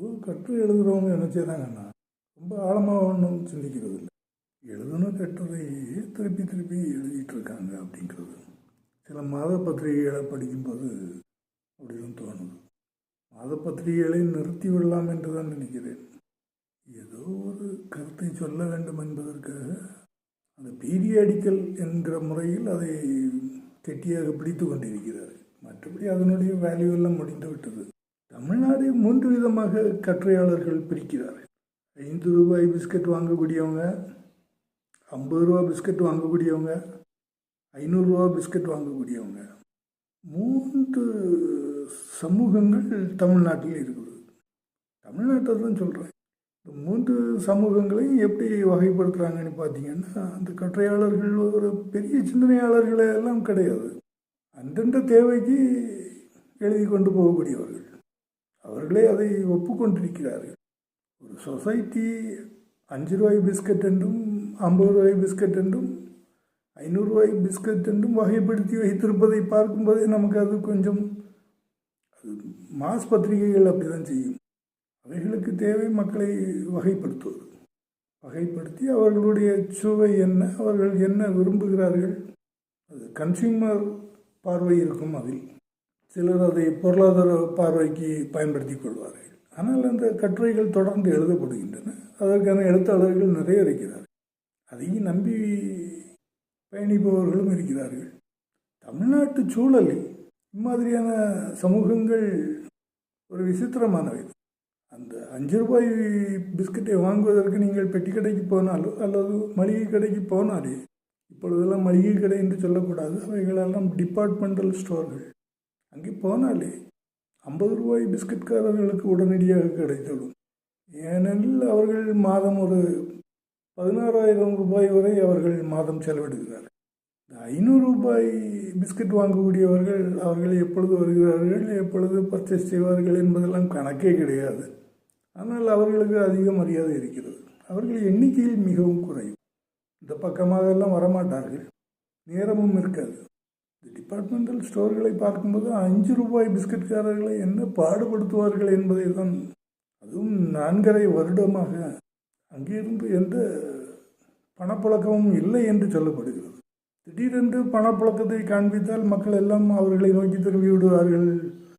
பொதுவாக கட்டுரை எழுதுகிறவங்க என்ன செய்கிறாங்கன்னா ரொம்ப ஆழமாக ஒன்றும் சிந்திக்கிறது இல்லை எழுதுன கட்டுரையே திருப்பி திருப்பி எழுதிட்டு இருக்காங்க அப்படிங்கிறது. சில மாத பத்திரிகைகளை படிக்கும்போது அப்படிதான் தோணுது. மாத பத்திரிகைகளை நிறுத்தி விடலாம் என்று தான் நினைக்கிறேன். ஏதோ ஒரு கருத்தை சொல்ல வேண்டும் என்பதற்காக அந்த பீரியாடிக்கல் என்கிற முறையில் அதை கெட்டியாக பிடித்து கொண்டிருக்கிறார் மற்றபடி அதனுடைய வேல்யூ எல்லாம் முடிந்து விட்டது. தமிழ்நாடு மூன்று விதமாக கட்டுரையாளர்கள் பிரிக்கிறார்கள். ஐந்து ரூபாய் பிஸ்கட் வாங்கக்கூடியவங்க ஐம்பது ரூபா பிஸ்கட் வாங்கக்கூடியவங்க ஐநூறுரூவா பிஸ்கட் வாங்கக்கூடியவங்க. மூன்று சமூகங்கள் தமிழ்நாட்டில் இருக்குது. தமிழ்நாட்டை தான் சொல்கிறேன் இந்த மூன்று சமூகங்களையும் எப்படி வகைப்படுத்துகிறாங்கன்னு பார்த்தீங்கன்னா அந்த கட்டுரையாளர்கள் ஒரு பெரிய சிந்தனையாளர்களே எல்லாம் கிடையாது. அந்தந்த தேவைக்கு எழுதி கொண்டு போகக்கூடியவர்கள். அவர்களே அதை ஒப்புக்கொண்டிருக்கிறார்கள். ஒரு சொசைட்டி அஞ்சு ரூபாய் பிஸ்கட் என்றும் ஐம்பது ரூபாய் பிஸ்கட் என்றும் ஐநூறுரூவாய் பிஸ்கட் என்றும் வகைப்படுத்தி வைத்திருப்பதை பார்க்கும்போதே நமக்கு அது கொஞ்சம் அது மாஸ் பத்திரிகைகள் அப்படி தான் செய்யும். அவைகளுக்கு தேவை மக்களை வகைப்படுத்துவது. வகைப்படுத்தி அவர்களுடைய சுவை என்ன அவர்கள் என்ன விரும்புகிறார்கள் அது கன்சியூமர் பார்வை இருக்கும் அதில். சிலர் அதை பொருளாதார பார்வைக்கு பயன்படுத்தி கொள்வார்கள். ஆனால் அந்த கட்டுரைகள் தொடர்ந்து எழுதப்படுகின்றன. அதற்கான எழுத்தாளர்கள் நிறைய இருக்கிறார்கள். அதையும் நம்பி பயணிப்பவர்களும் இருக்கிறார்கள். தமிழ்நாட்டு சூழலில் இம்மாதிரியான சமூகங்கள் ஒரு விசித்திரமானவை. அந்த அஞ்சு ரூபாய் பிஸ்கட்டை வாங்குவதற்கு நீங்கள் பெட்டி கடைக்கு போனாலோ அல்லது மளிகை கடைக்கு போனாலே இப்பொழுதெல்லாம் மளிகை கடை என்று சொல்லக்கூடாது. அவைகளெல்லாம் டிபார்ட்மெண்டல் ஸ்டோர்கள் அங்கே போனாலே ஐம்பது ரூபாய் பிஸ்கட்காரர்களுக்கு உடனடியாக கிடைத்துவிடும் ஏனெனில் அவர்கள் மாதம் ஒரு பதினாறாயிரம் ரூபாய் வரை அவர்கள் மாதம் செலவிடுகிறார்கள் இந்த ஐநூறு ரூபாய் பிஸ்கட் வாங்கக்கூடியவர்கள் அவர்கள் எப்பொழுது வருகிறார்கள் எப்பொழுது பர்ச்சேஸ் செய்வார்கள் என்பதெல்லாம் கணக்கே கிடையாது. ஆனால் அவர்களுக்கு அதிக மரியாதை இருக்கிறது. அவர்கள் எண்ணிக்கையில் மிகவும் குறையும் இந்த பக்கமாக எல்லாம் வரமாட்டார்கள். நேரமும் இருக்காது. டிபார்ட்மெண்டல் ஸ்டோர்களை பார்க்கும்போது அஞ்சு ரூபாய் பிஸ்கட்காரர்களை என்ன பாடுபடுத்துவார்கள் என்பதை தான் அதுவும் நான்கரை வருடமாக அங்கிருந்து எந்த பணப்புழக்கமும் இல்லை என்று சொல்லப்படுகிறது. திடீரென்று பணப்புழக்கத்தை காண்பித்தால் மக்கள் எல்லாம் அவர்களை நோக்கி திரும்பி விடுவார்கள்